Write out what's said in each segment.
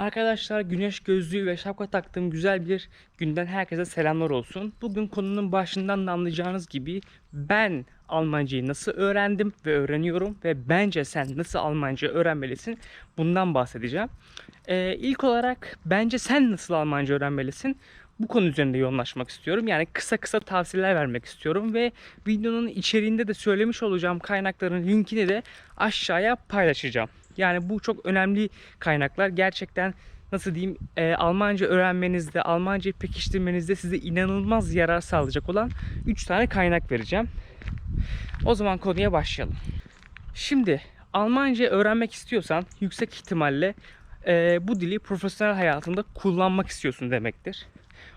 Arkadaşlar güneş gözlüğü ve şapka taktığım güzel bir günden herkese selamlar olsun. Bugün konunun başından da anlayacağınız gibi ben Almancayı nasıl öğrendim ve öğreniyorum ve bence sen nasıl Almanca öğrenmelisin bundan bahsedeceğim. Ee, ilk olarak bence sen nasıl Almanca öğrenmelisin bu konu üzerinde yoğunlaşmak istiyorum. Yani kısa kısa tavsiyeler vermek istiyorum ve videonun içeriğinde de söylemiş olacağım kaynakların linkini de aşağıya paylaşacağım. Yani bu çok önemli kaynaklar. Gerçekten nasıl diyeyim e, Almanca öğrenmenizde, Almancayı pekiştirmenizde size inanılmaz yarar sağlayacak olan 3 tane kaynak vereceğim. O zaman konuya başlayalım. Şimdi Almanca öğrenmek istiyorsan yüksek ihtimalle e, bu dili profesyonel hayatında kullanmak istiyorsun demektir.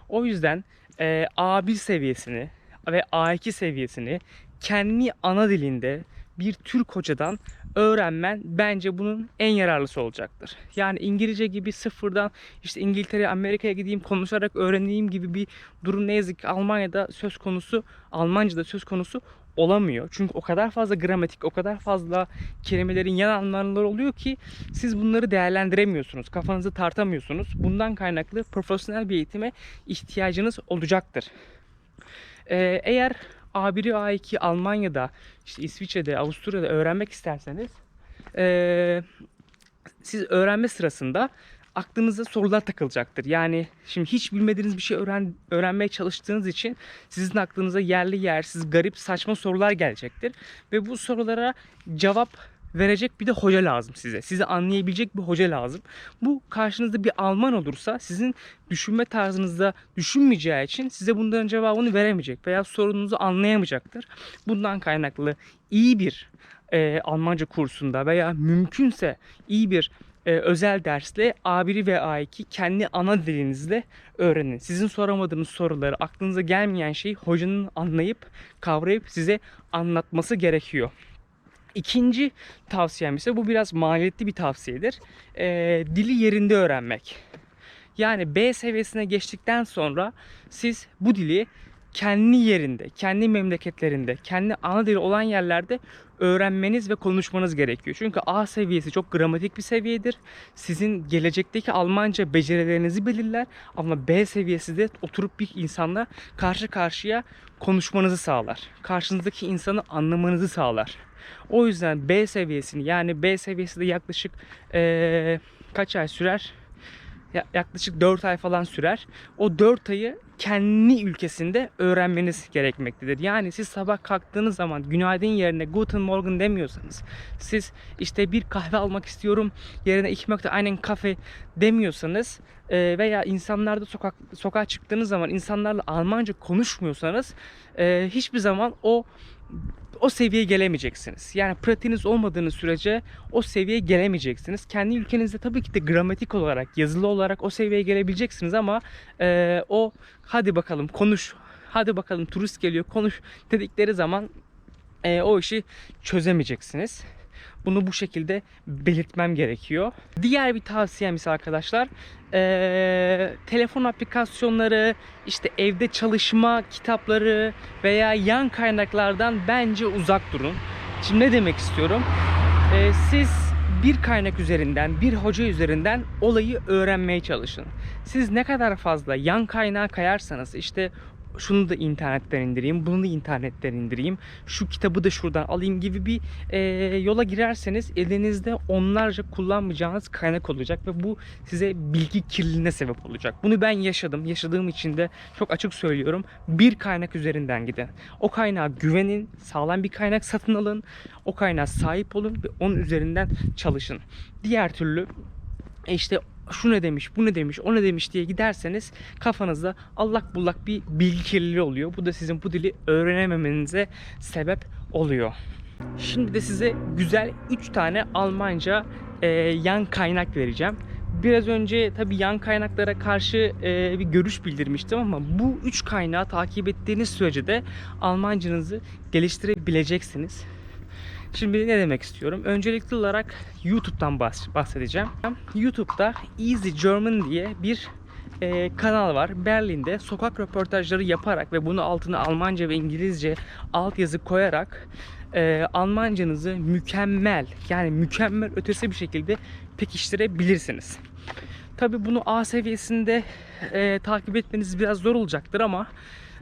O yüzden e, A1 seviyesini ve A2 seviyesini kendi ana dilinde bir Türk hocadan öğrenmen bence bunun en yararlısı olacaktır. Yani İngilizce gibi sıfırdan işte İngiltere, Amerika'ya gideyim konuşarak öğreneyim gibi bir durum ne yazık ki Almanya'da söz konusu, Almanca'da söz konusu olamıyor. Çünkü o kadar fazla gramatik, o kadar fazla kelimelerin yan anlamları oluyor ki siz bunları değerlendiremiyorsunuz. Kafanızı tartamıyorsunuz. Bundan kaynaklı profesyonel bir eğitime ihtiyacınız olacaktır. Ee, eğer A1'i A2 Almanya'da, işte İsviçre'de, Avusturya'da öğrenmek isterseniz ee, siz öğrenme sırasında aklınıza sorular takılacaktır. Yani şimdi hiç bilmediğiniz bir şey öğren, öğrenmeye çalıştığınız için sizin aklınıza yerli yersiz, garip, saçma sorular gelecektir. Ve bu sorulara cevap verecek bir de hoca lazım size. Sizi anlayabilecek bir hoca lazım. Bu karşınızda bir Alman olursa sizin düşünme tarzınızda düşünmeyeceği için size bunların cevabını veremeyecek veya sorununuzu anlayamayacaktır. Bundan kaynaklı iyi bir e, Almanca kursunda veya mümkünse iyi bir e, özel dersle A1 ve A2 kendi ana dilinizle öğrenin. Sizin soramadığınız soruları, aklınıza gelmeyen şeyi hocanın anlayıp, kavrayıp size anlatması gerekiyor. İkinci tavsiyem ise bu biraz maliyetli bir tavsiyedir. E, dili yerinde öğrenmek. Yani B seviyesine geçtikten sonra siz bu dili kendi yerinde, kendi memleketlerinde, kendi ana dili olan yerlerde öğrenmeniz ve konuşmanız gerekiyor. Çünkü A seviyesi çok gramatik bir seviyedir. Sizin gelecekteki Almanca becerilerinizi belirler ama B seviyesi de oturup bir insanla karşı karşıya konuşmanızı sağlar. Karşınızdaki insanı anlamanızı sağlar. O yüzden B seviyesini yani B seviyesi de yaklaşık eee, kaç ay sürer? Ya- yaklaşık 4 ay falan sürer. O 4 ayı kendi ülkesinde öğrenmeniz gerekmektedir. Yani siz sabah kalktığınız zaman günaydın yerine guten morgen demiyorsanız, siz işte bir kahve almak istiyorum yerine ich möchte einen Kaffee demiyorsanız e, veya insanlarda sokak sokağa çıktığınız zaman insanlarla Almanca konuşmuyorsanız e, hiçbir zaman o o seviyeye gelemeyeceksiniz. Yani pratiğiniz olmadığınız sürece o seviyeye gelemeyeceksiniz. Kendi ülkenizde tabii ki de gramatik olarak, yazılı olarak o seviyeye gelebileceksiniz ama e, o hadi bakalım konuş, hadi bakalım turist geliyor konuş dedikleri zaman e, o işi çözemeyeceksiniz. Bunu bu şekilde belirtmem gerekiyor. Diğer bir tavsiyem ise arkadaşlar eee, telefon aplikasyonları, işte evde çalışma kitapları veya yan kaynaklardan bence uzak durun. Şimdi ne demek istiyorum? Eee, siz bir kaynak üzerinden, bir hoca üzerinden olayı öğrenmeye çalışın. Siz ne kadar fazla yan kaynağa kayarsanız işte şunu da internetten indireyim, bunu da internetten indireyim, şu kitabı da şuradan alayım gibi bir e, yola girerseniz elinizde onlarca kullanmayacağınız kaynak olacak ve bu size bilgi kirliliğine sebep olacak. Bunu ben yaşadım. Yaşadığım için de çok açık söylüyorum. Bir kaynak üzerinden gidin. O kaynağa güvenin, sağlam bir kaynak satın alın. O kaynağa sahip olun ve onun üzerinden çalışın. Diğer türlü e işte şu ne demiş, bu ne demiş, o ne demiş diye giderseniz kafanızda allak bullak bir bilgi kirliliği oluyor. Bu da sizin bu dili öğrenememenize sebep oluyor. Şimdi de size güzel 3 tane Almanca e, yan kaynak vereceğim. Biraz önce tabii yan kaynaklara karşı e, bir görüş bildirmiştim ama bu 3 kaynağı takip ettiğiniz sürece de Almancanızı geliştirebileceksiniz. Şimdi ne demek istiyorum? Öncelikli olarak YouTube'dan bahs- bahsedeceğim. YouTube'da Easy German diye bir e, kanal var. Berlin'de sokak röportajları yaparak ve bunu altına Almanca ve İngilizce altyazı koyarak e, Almancanızı mükemmel yani mükemmel ötesi bir şekilde pekiştirebilirsiniz. Tabi bunu A seviyesinde e, takip etmeniz biraz zor olacaktır ama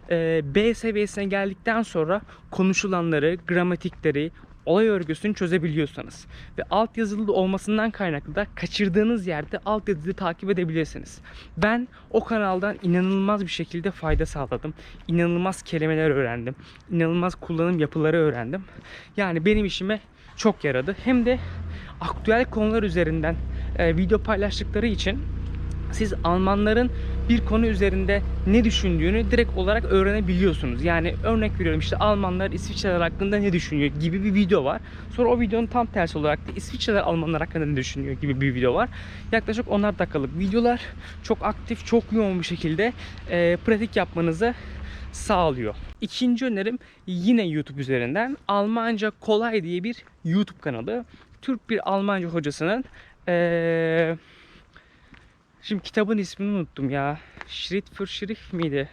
e, B seviyesine geldikten sonra konuşulanları, gramatikleri, olay örgüsünü çözebiliyorsanız ve altyazılı olmasından kaynaklı da kaçırdığınız yerde altyazıyı takip edebilirsiniz. Ben o kanaldan inanılmaz bir şekilde fayda sağladım. İnanılmaz kelimeler öğrendim. İnanılmaz kullanım yapıları öğrendim. Yani benim işime çok yaradı. Hem de aktüel konular üzerinden e, video paylaştıkları için siz Almanların bir konu üzerinde ne düşündüğünü direkt olarak öğrenebiliyorsunuz. Yani örnek veriyorum işte Almanlar İsviçreler hakkında ne düşünüyor gibi bir video var. Sonra o videonun tam tersi olarak da İsviçreler Almanlar hakkında ne düşünüyor gibi bir video var. Yaklaşık 10'ar dakikalık videolar çok aktif, çok yoğun bir şekilde e, pratik yapmanızı sağlıyor. İkinci önerim yine YouTube üzerinden Almanca Kolay diye bir YouTube kanalı. Türk bir Almanca hocasının eee Şimdi kitabın ismini unuttum ya. Schritt für Schritt miydi?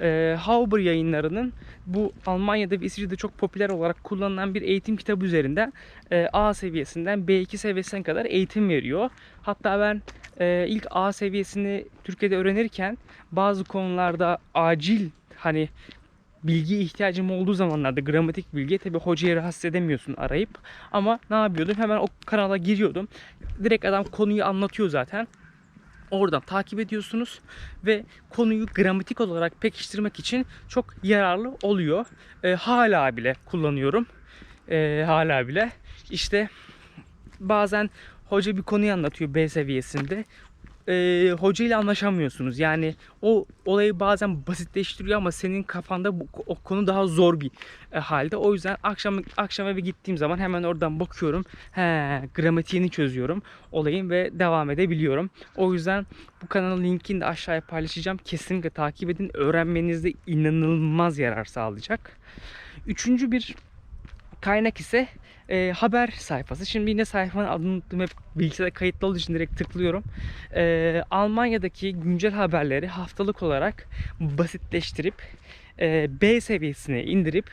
Ee, Hauber yayınlarının bu Almanya'da ve İsviçre'de çok popüler olarak kullanılan bir eğitim kitabı üzerinden e, A seviyesinden B2 seviyesine kadar eğitim veriyor. Hatta ben e, ilk A seviyesini Türkiye'de öğrenirken bazı konularda acil hani bilgi ihtiyacım olduğu zamanlarda gramatik bilgi tabi hocayı rahatsız edemiyorsun arayıp ama ne yapıyordum hemen o kanala giriyordum direkt adam konuyu anlatıyor zaten oradan takip ediyorsunuz ve konuyu gramatik olarak pekiştirmek için çok yararlı oluyor. E, hala bile kullanıyorum. E, hala bile işte bazen hoca bir konuyu anlatıyor B seviyesinde. E, hoca ile anlaşamıyorsunuz. Yani o olayı bazen basitleştiriyor ama senin kafanda bu, o konu daha zor bir e, halde. O yüzden akşam akşam eve gittiğim zaman hemen oradan bakıyorum. He, gramatiğini çözüyorum olayın ve devam edebiliyorum. O yüzden bu kanalın linkini de aşağıya paylaşacağım. Kesinlikle takip edin. Öğrenmenizde inanılmaz yarar sağlayacak. Üçüncü bir kaynak ise e, haber sayfası. Şimdi yine sayfanın adını unuttum hep bilgisayarda kayıtlı olduğu için direkt tıklıyorum. E, Almanya'daki güncel haberleri haftalık olarak basitleştirip e, B seviyesine indirip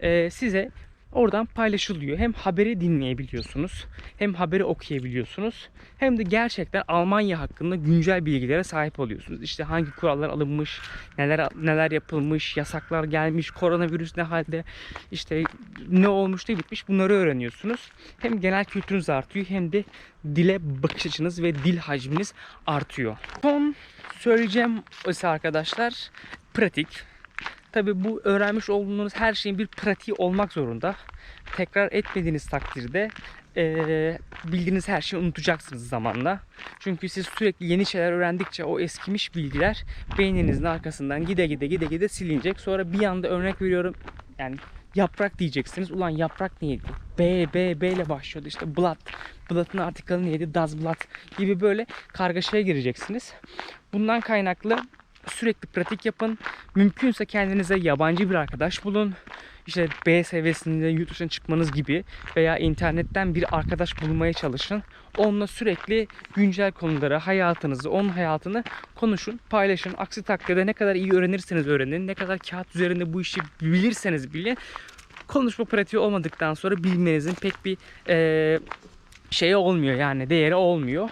e, size oradan paylaşılıyor. Hem haberi dinleyebiliyorsunuz, hem haberi okuyabiliyorsunuz, hem de gerçekten Almanya hakkında güncel bilgilere sahip oluyorsunuz. İşte hangi kurallar alınmış, neler neler yapılmış, yasaklar gelmiş, koronavirüs ne halde, işte ne olmuş ne bitmiş bunları öğreniyorsunuz. Hem genel kültürünüz artıyor hem de dile bakış açınız ve dil hacminiz artıyor. Son söyleyeceğim ise arkadaşlar pratik. Tabi bu öğrenmiş olduğunuz her şeyin bir pratiği olmak zorunda. Tekrar etmediğiniz takdirde e, bildiğiniz her şeyi unutacaksınız zamanla. Çünkü siz sürekli yeni şeyler öğrendikçe o eskimiş bilgiler beyninizin arkasından gide gide gide gide silinecek. Sonra bir anda örnek veriyorum yani yaprak diyeceksiniz. Ulan yaprak neydi? B, B, B ile başlıyordu. İşte blood. Blood'ın artikalı neydi? Das blood gibi böyle kargaşaya gireceksiniz. Bundan kaynaklı sürekli pratik yapın. Mümkünse kendinize yabancı bir arkadaş bulun. İşte B seviyesinde yurt çıkmanız gibi veya internetten bir arkadaş bulmaya çalışın. Onunla sürekli güncel konuları, hayatınızı, onun hayatını konuşun, paylaşın. Aksi takdirde ne kadar iyi öğrenirseniz öğrenin, ne kadar kağıt üzerinde bu işi bilirseniz bilin. Konuşma pratiği olmadıktan sonra bilmenizin pek bir e, şey olmuyor yani değeri olmuyor.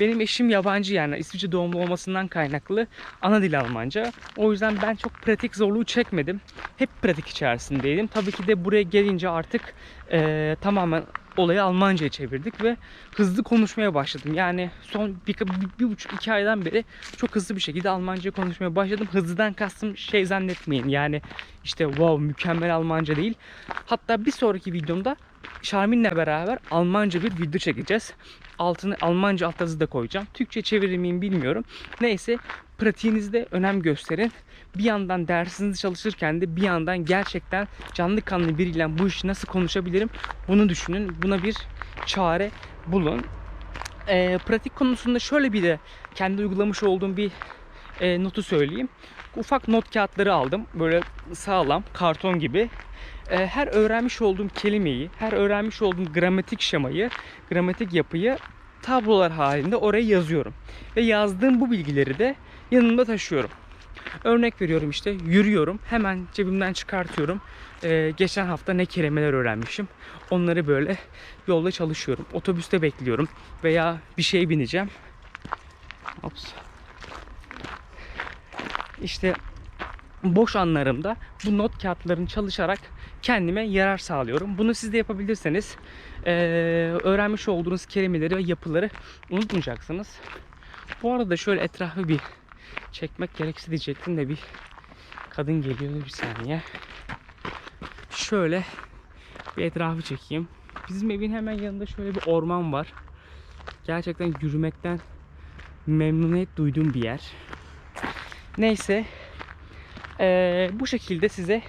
Benim eşim yabancı yani İsviçre doğumlu olmasından kaynaklı ana dil Almanca. O yüzden ben çok pratik zorluğu çekmedim. Hep pratik içerisindeydim. Tabii ki de buraya gelince artık e, tamamen olayı Almanca'ya çevirdik ve hızlı konuşmaya başladım. Yani son bir, bir, bir buçuk iki aydan beri çok hızlı bir şekilde Almanca konuşmaya başladım. Hızlıdan kastım şey zannetmeyin yani işte wow mükemmel Almanca değil. Hatta bir sonraki videomda Şarmin'le beraber Almanca bir video çekeceğiz. Altını Almanca alt yazı da koyacağım. Türkçe çevirir miyim bilmiyorum. Neyse pratiğinizde önem gösterin. Bir yandan dersinizi çalışırken de bir yandan gerçekten canlı kanlı biriyle bu işi nasıl konuşabilirim bunu düşünün. Buna bir çare bulun. E, pratik konusunda şöyle bir de kendi uygulamış olduğum bir e, notu söyleyeyim. Ufak not kağıtları aldım. Böyle sağlam karton gibi. E, her öğrenmiş olduğum kelimeyi, her öğrenmiş olduğum gramatik şemayı, gramatik yapıyı tablolar halinde oraya yazıyorum. Ve yazdığım bu bilgileri de yanımda taşıyorum. Örnek veriyorum işte yürüyorum. Hemen cebimden çıkartıyorum. Ee, geçen hafta ne kelimeler öğrenmişim. Onları böyle yolda çalışıyorum. Otobüste bekliyorum. Veya bir şey bineceğim. Ops. İşte boş anlarımda bu not kağıtlarını çalışarak kendime yarar sağlıyorum. Bunu siz de yapabilirseniz eee, öğrenmiş olduğunuz kelimeleri ve yapıları unutmayacaksınız. Bu arada şöyle etrafı bir çekmek gerekse diyecektim de bir kadın geliyor bir saniye. Şöyle bir etrafı çekeyim. Bizim evin hemen yanında şöyle bir orman var. Gerçekten yürümekten memnuniyet duyduğum bir yer. Neyse eee, bu şekilde size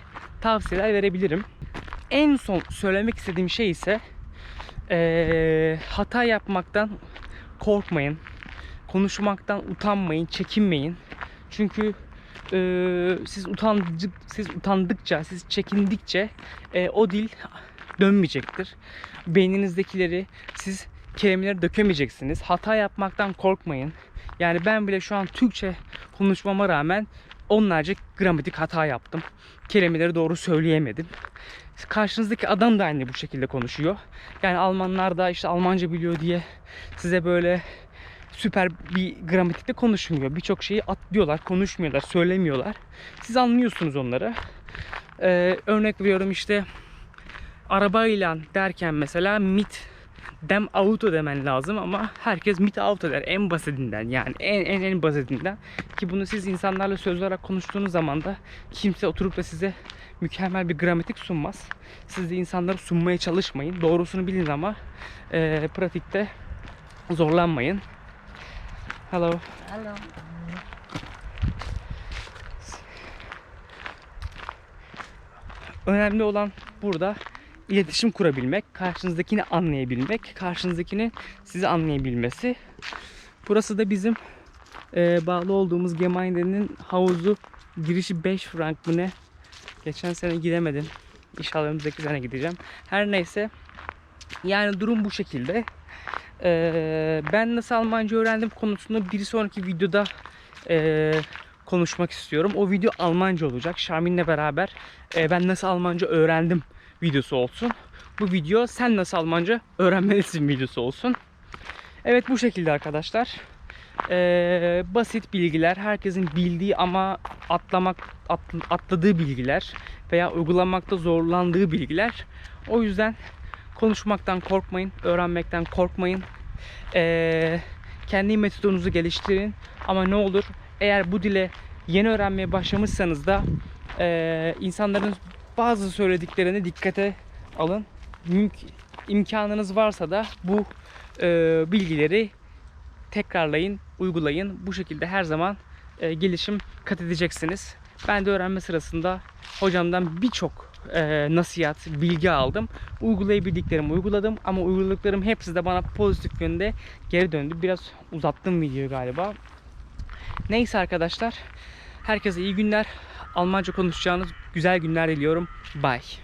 tavsiyeler verebilirim. En son söylemek istediğim şey ise eee, hata yapmaktan korkmayın. Konuşmaktan utanmayın, çekinmeyin. Çünkü eee, siz utandık, siz utandıkça, siz çekindikçe eee, o dil dönmeyecektir. Beyninizdekileri siz kelimeleri dökemeyeceksiniz. Hata yapmaktan korkmayın. Yani ben bile şu an Türkçe konuşmama rağmen onlarca gramatik hata yaptım. Kelimeleri doğru söyleyemedim. Karşınızdaki adam da aynı bu şekilde konuşuyor. Yani Almanlar da işte Almanca biliyor diye size böyle süper bir gramatikte konuşmuyor. Birçok şeyi atlıyorlar, konuşmuyorlar, söylemiyorlar. Siz anlıyorsunuz onları. Ee, örnek veriyorum işte arabayla derken mesela mit dem auto demen lazım ama herkes mit auto der en basitinden yani en en en basitinden ki bunu siz insanlarla söz olarak konuştuğunuz zaman da kimse oturup da size mükemmel bir gramatik sunmaz. Siz de insanlara sunmaya çalışmayın. Doğrusunu bilin ama e, pratikte zorlanmayın. Hello. Hello. Önemli olan burada iletişim kurabilmek, karşınızdakini anlayabilmek, karşınızdakinin sizi anlayabilmesi. Burası da bizim e, bağlı olduğumuz Gemeinde'nin havuzu. Girişi 5 frank mı ne? Geçen sene gidemedim. İnşallah önümüzdeki sene gideceğim. Her neyse. Yani durum bu şekilde. E, ben nasıl Almanca öğrendim konusunu bir sonraki videoda e, konuşmak istiyorum. O video Almanca olacak. Şarmin'le beraber e, ben nasıl Almanca öğrendim videosu olsun. Bu video sen nasıl Almanca öğrenmelisin videosu olsun. Evet bu şekilde arkadaşlar. Ee, basit bilgiler, herkesin bildiği ama atlamak at- atladığı bilgiler veya uygulamakta zorlandığı bilgiler. O yüzden konuşmaktan korkmayın, öğrenmekten korkmayın. Ee, kendi metodunuzu geliştirin. Ama ne olur eğer bu dile yeni öğrenmeye başlamışsanız da ee, insanların bazı söylediklerini dikkate alın. Mümk- imkanınız varsa da bu e, bilgileri tekrarlayın, uygulayın. Bu şekilde her zaman e, gelişim kat edeceksiniz. Ben de öğrenme sırasında hocamdan birçok e, nasihat, bilgi aldım. Uygulayabildiklerimi uyguladım ama uyguladıklarım hepsi de bana pozitif yönde geri döndü. Biraz uzattım videoyu galiba. Neyse arkadaşlar. Herkese iyi günler. Almanca konuşacağınız güzel günler diliyorum. Bye.